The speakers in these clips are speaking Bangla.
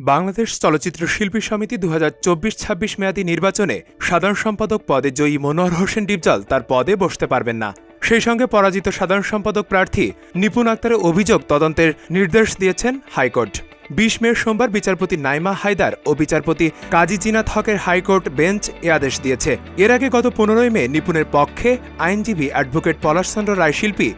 বাংলাদেশ চলচ্চিত্র শিল্পী সমিতি দু হাজার চব্বিশ ছাব্বিশ মেয়াদী নির্বাচনে সাধারণ সম্পাদক পদে জয়ী মনোহর হোসেন ডিপজল তার পদে বসতে পারবেন না। সেই সঙ্গে পরাজিত সাধারণ সম্পাদক প্রার্থী নিপুণ আক্তারের অভিযোগ তদন্তের নির্দেশ দিয়েছেন হাইকোর্ট। বিশ মে সোমবার বিচারপতি নাইমা হায়দার ও বিচারপতি কাজী জিনাত হকের হাইকোর্ট বেঞ্চ এ আদেশ দিয়েছে। এর আগে গত পনেরোই মে নিপুণের পক্ষে আইনজীবী অ্যাডভোকেট পলাশচন্দ্র রায় শিল্পী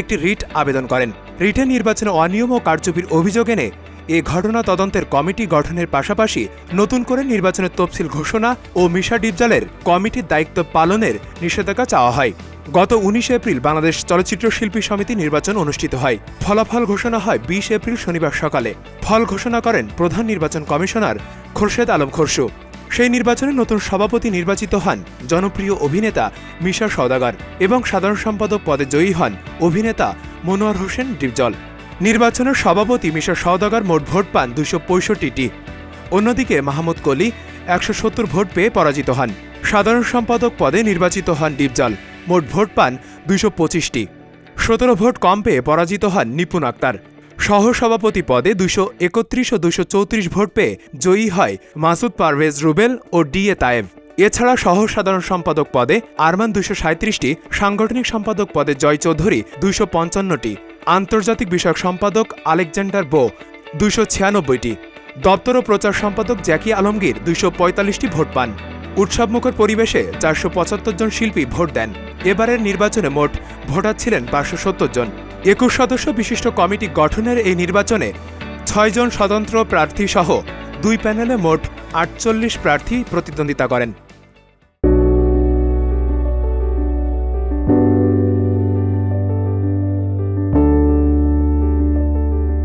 একটি রিট আবেদন করেন। রিটে নির্বাচনে অনিয়ম ও কারচুপির অভিযোগ এনে এ ঘটনা তদন্তের কমিটি গঠনের পাশাপাশি নতুন করে নির্বাচনের তফসিল ঘোষণা ও মিশা ডিপজলের কমিটির দায়িত্ব পালনের নিষেধাজ্ঞা চাওয়া হয়। গত উনিশে এপ্রিল বাংলাদেশ চলচ্চিত্র শিল্পী সমিতি নির্বাচন অনুষ্ঠিত হয়। ফলাফল ঘোষণা হয় বিশ এপ্রিল শনিবার সকালে। ফল ঘোষণা করেন প্রধান নির্বাচন কমিশনার খোরশেদ আলম খোরশু। সেই নির্বাচনে নতুন সভাপতি নির্বাচিত হন জনপ্রিয় অভিনেতা মিশা সওদাগর এবং সাধারণ সম্পাদক পদে জয়ী হন অভিনেতা মনোয়ার হোসেন ডিপজল। নির্বাচনের সভাপতি মিশা সওদাগর মোট ভোট পান দুশো পঁয়ষট্টিটি। অন্যদিকে মাহমুদ কলি একশো সত্তর ভোট পেয়ে পরাজিত হন। সাধারণ সম্পাদক পদে নির্বাচিত হন ডিপজল। মোট ভোট পান দুশো পঁচিশটি। সতেরো ভোট কম পেয়ে পরাজিত হন নিপুণ আক্তার। সহসভাপতি পদে দুশো একত্রিশ ও দুশো চৌত্রিশ ভোট পেয়ে জয়ী হয় মাসুদ পারভেজ রুবেল ও ডি এ তায়েব। এছাড়া সহ সাধারণ সম্পাদক পদে আরমান দুশো সাঁত্রিশটি, সাংগঠনিক সম্পাদক পদে জয় চৌধুরী দুশো পঞ্চান্নটি। আন্তর্জাতিক বিষয়ক সম্পাদক আলেকজান্ডার বো, দুইশো ছিয়ানব্বইটি। দপ্তর ও প্রচার সম্পাদক জ্যাকি আলমগীর দুইশো পঁয়তাল্লিশটি ভোট পান। উৎসবমুখর পরিবেশে চারশো পঁচাত্তর জন শিল্পী ভোট দেন। এবারের নির্বাচনে মোট ভোটার ছিলেন পাঁচশো সত্তর জন। একুশ সদস্য বিশিষ্ট কমিটি গঠনের এই নির্বাচনে ছয়জন স্বতন্ত্র প্রার্থী সহ দুই প্যানেলে মোট আটচল্লিশ প্রার্থী প্রতিদ্বন্দ্বিতা করেন।